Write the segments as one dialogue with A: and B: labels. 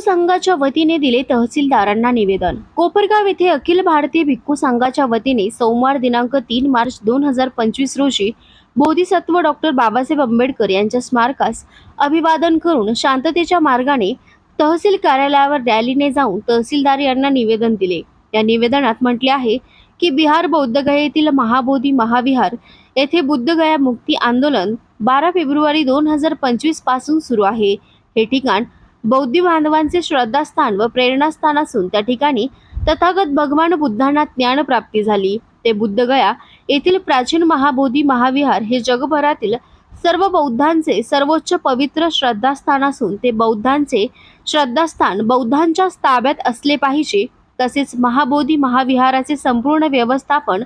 A: संघाच्या वतीने दिले तहसीलदारांना निवेदन. कोपरगाव येथे अखिल भारतीय भिक्खू संघाच्या वतीने सोमवार दिनांक तीन मार्च दोन हजार पंचवीस रोजी बोधिसत्व डॉक्टर बाबासाहेब आंबेडकर यांच्या स्मारकास अभिवादन करून शांततेच्या मार्गाने तहसील कार्यालयावर रॅलीने जाऊन तहसीलदार यांना निवेदन दिले. या निवेदनात म्हटले आहे की बिहार बौद्धगयेतील महाबोधी महाविहार येथे बुद्धगया मुक्ती आंदोलन बारा फेब्रुवारी दोन हजार पंचवीसपासून सुरू आहे. हे ठिकाण बौद्ध बांधवांचे श्रद्धास्थान व प्रेरणास्थान असून त्या ठिकाणी तथागत भगवान बुद्धांना ज्ञान प्राप्ती झाली. ते बुद्धगया येथील प्राचीन महाबोधी महाविहार हे जगभरातील सर्व बौद्धांचे सर्वोच्च पवित्र श्रद्धास्थान असून ते बौद्धांचे श्रद्धास्थान बौद्धांच्या ताब्यात असले पाहिजे. तसेच महाबोधी महाविहाराचे संपूर्ण व्यवस्थापन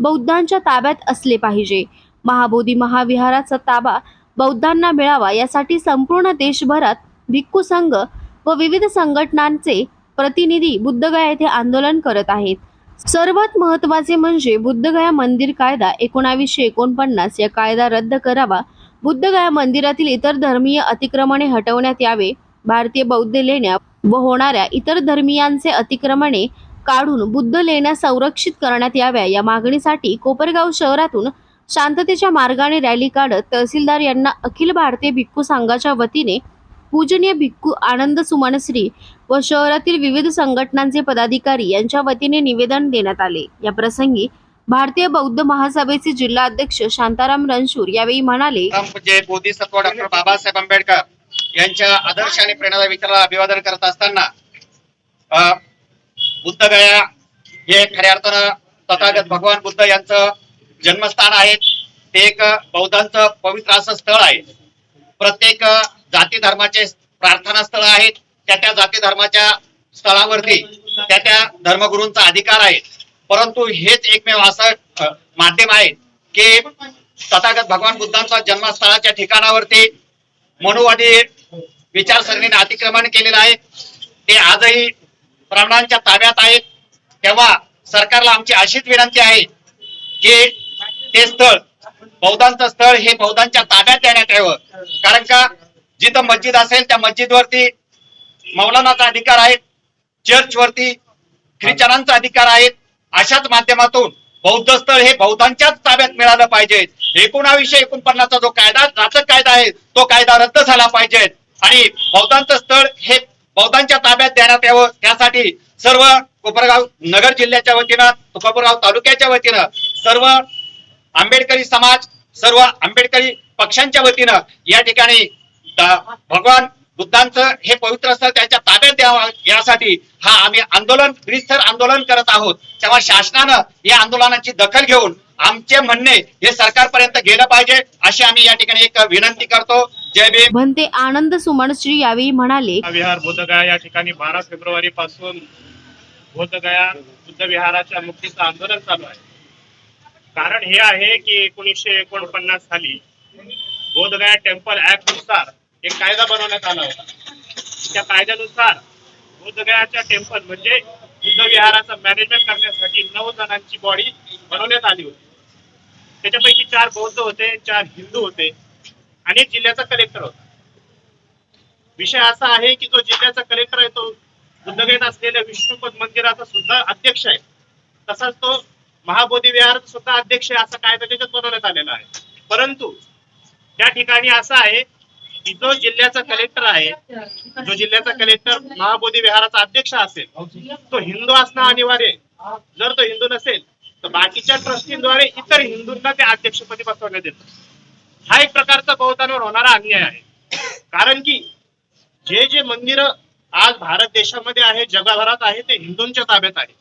A: बौद्धांच्या ताब्यात असले पाहिजे. महाबोधी महाविहाराचा ताबा बौद्धांना मिळावा यासाठी संपूर्ण देशभरात भिक्खू संघ व विविध संघटनांचे प्रतिनिधी बुद्धगया येथे आंदोलन करत आहेत. सर्वात महत्त्वाचे म्हणजे बुद्धगया मंदिर कायदा एकोणावीसशे एकोणपन्नास या कायदा रद्द करावा. बुद्धगया मंदिरातील इतर धर्मीय अतिक्रमणे हटवण्यात यावे. भारतीय बौद्ध लेण्या व होणाऱ्या इतर धर्मियांचे अतिक्रमणे काढून बुद्ध लेण्या संरक्षित करण्यात याव्या या मागणीसाठी कोपरगाव शहरातून शांततेच्या मार्गाने रॅली काढत तहसीलदार यांना अखिल भारतीय भिक्खू संघाच्या वतीने पूजनीय भिक्खू आनंद सुमनश्री व शहरातील विविध संघटनांचे पदाधिकारी यांच्या वतीने निवेदन देण्यात आले. या प्रसंगी भारतीय बौद्ध महासभेचे जिल्हा अध्यक्ष शांताराम रणशूर यावेळी म्हणाले
B: बोधिसत्व डॉक्टर बाबासाहेब आंबेडकर यांच्या आदर्श आणि प्रेरणा विचाराला अभिवादन करत असताना बुद्ध गया हे खऱ्या अर्थानं तथागत भगवान बुद्ध यांचं जन्मस्थान आहे ते एक बौद्धांचं पवित्र असं स्थळ आहे. प्रत्येक जाती धर्माचे प्रार्थना स्थळ आहेत त्या त्या जाती धर्माच्या स्थळावरती त्या त्या धर्मगुरूंचा अधिकार आहे. परंतु हेच एकमेव असं माध्यम आहे की तथागत भगवान बुद्धांचा जन्मस्थळाच्या ठिकाणावरती मनुवादी विचारसरणीने अतिक्रमण केलेलं आहे. ते आजही ब्राह्मणांच्या ताब्यात आहेत. तेव्हा सरकारला आमची अशीच विनंती आहे की ते स्थळ बौद्धांचं स्थळ हे बौद्धांच्या ताब्यात देण्यात यावं. कारण का? जिथं मस्जिद असेल त्या मस्जिदवरती मौलानाचा अधिकार आहे चर्चवरती ख्रिश्चनांचा अधिकार आहे अशाच माध्यमातून बौद्ध स्थळ हे बौद्धांच्याच ताब्यात मिळालं पाहिजे. एकोणावीसशे एकोणपन्नासचा जो कायदा नाचक कायदा आहे तो कायदा रद्द झाला पाहिजे. आणि बौद्धांचं स्थळ हे बौद्धांच्या ताब्यात देण्यात यावं त्यासाठी सर्व कोपरगाव नगर जिल्ह्याच्या वतीनं कोपरगाव तालुक्याच्या वतीनं सर्व आंबेडकरी समाज सर्व आंबेडकरी पक्षांच्या वतीनं या ठिकाणी भगवान बुद्धांचं हे पवित्र स्थळ त्यांच्या ताब्यात द्यावं यासाठी हा आम्ही आंदोलन रितसर आंदोलन करत आहोत. तेव्हा शासनानं या आंदोलनाची दखल घेऊन आमचे म्हणणे हे सरकारपर्यंत गेलं पाहिजे अशी आम्ही या ठिकाणी एक विनंती करतो. जय भीम.
A: भंते आनंद सुमनश्री यावेळी म्हणाले
C: विहार बुद्धगया या ठिकाणी बारा फेब्रुवारी पासून बुद्धगया बुद्ध विहाराच्या मुक्तीचं आंदोलन चालू आहे. कारण हे आहे की एकोणीसशे एकोणपन्नास साली बोधगया टेम्पल ऍक्टनुसार एक कायदा बनवण्यात आला होता. त्या कायद्यानुसार बुद्धगयाच्या टेम्पल म्हणजे बुद्ध विहाराचं मॅनेजमेंट करण्यासाठी नऊ जणांची बॉडी बनवण्यात आली होती. त्याच्यापैकी चार बौद्ध होते चार हिंदू होते आणि जिल्ह्याचा कलेक्टर होता. विषय असा आहे की जो जिल्ह्याचा कलेक्टर आहे तो बुद्धगयेत असलेल्या विष्णुपद मंदिराचा सुद्धा अध्यक्ष आहे. तसाच तो महाबोधी विहार सुद्धा अध्यक्ष आहे असा कायदा त्याच्यात बनवण्यात आलेला आहे. परंतु त्या ठिकाणी असं आहे जो जिल्ह्याचा कलेक्टर आहे जो जिल्ह्याचा कलेक्टर महाबोधी विहाराचा अध्यक्ष असेल तो हिंदू असणं अनिवार्य जर तो हिंदू नसेल तर बाकीच्या ट्रस्टींद्वारे इतर हिंदूंना ते अध्यक्षपदी बसवण्यात येतं. हा एक प्रकारचा बहुतांवर होणारा अन्याय आहे. कारण की जे जे मंदिर आज भारत देशामध्ये आहे जगभरात आहे ते हिंदूंच्या ताब्यात आहे.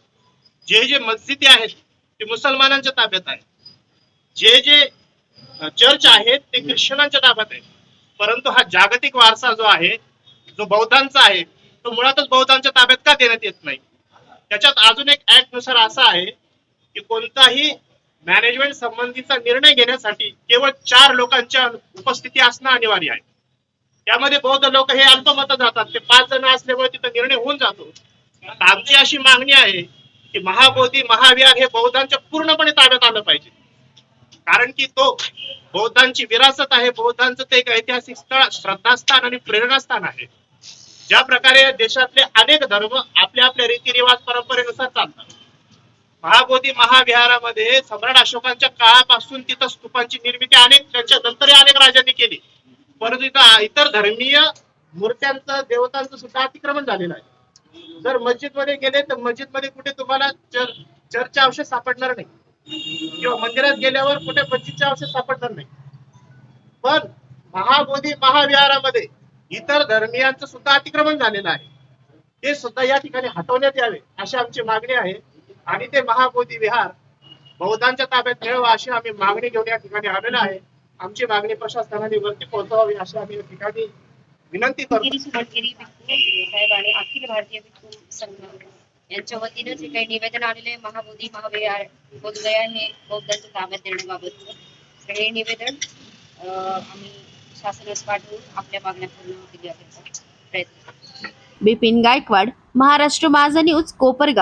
C: जे जे मस्जिदी आहेत ते मुसलमानांच्या ताब्यात आहे. जे जे चर्च आहेत ते ख्रिश्चनांच्या ताब्यात आहे परंतु हा जागतिक वारसा जो आहे जो बौद्धांचा आहे तो मुळातच बौद्धांच्या ताब्यात का देण्यात येत नाही? त्याच्यात अजून एक ऍक्टनुसार असा आहे की कोणताही मॅनेजमेंट संबंधीचा निर्णय घेण्यासाठी केवळ चार लोकांच्या उपस्थिती असणं अनिवार्य आहे. त्यामध्ये बौद्ध लोक हे अल्पमत जातात. ते पाच जण असल्यामुळे तिथं निर्णय होऊन जातो. आमची अशी मागणी आहे की महाबोधी महाविहार हे बौद्धांच्या पूर्णपणे ताब्यात आलं पाहिजे. कारण की तो बौद्धांची विरासत आहे. बौद्धांचं ते एक ऐतिहासिक स्थळ श्रद्धास्थान आणि प्रेरणास्थान आहे. ज्या प्रकारे देशातले अनेक धर्म आपल्या आपल्या रीतिरिवाज परंपरेनुसार चालतात. महाबोधी महाविहारामध्ये सम्राट अशोकांच्या काळापासून तिथं स्तूपांची निर्मिती अनेक त्यांच्या नंतर अनेक राजांनी केली. परंतु इथं इतर धर्मीय मूर्त्यांचं देवतांचं सुद्धा अतिक्रमण झालेलं आहे. जर मस्जिदमध्ये गेले तर मस्जिदमध्ये कुठे तुम्हाला चर- अवशेष सापडणार नाही. किंवा मंदिरात गेल्यावर कुठे पंचवीसच्या अवशेष सापडणार नाही. पण महाबोधी महाविहारामध्ये इतर धर्मियांचं सुद्धा अतिक्रमण झालेलं आहे. ते सुद्धा या ठिकाणी हटवण्यात यावे अशी आमची मागणी आहे. आणि ते महाबोधी विहार बौद्धांच्या ताब्यात मिळवा अशी आम्ही मागणी घेऊन या ठिकाणी आलेलो आहे. आमची मागणी प्रशासनाने वरती पोहोचवावी अशी आम्ही या ठिकाणी विनंती करतो.
D: साहेब आणि अखिल भारतीय संघ. यांच्या वतीनं जे काही निवेदन आलेले आहे महाबोधी महाविहार बोधगया हे बौद्धांच्या ताब्यात देण्याबाबतचं हे निवेदन अं, आम्ही शासनास पाठवून आपल्या मागण्या पूर्ण होतील याकरिता प्रयत्न
A: बिपिन गायकवाड महाराष्ट्र माझा न्यूज कोपरगाव.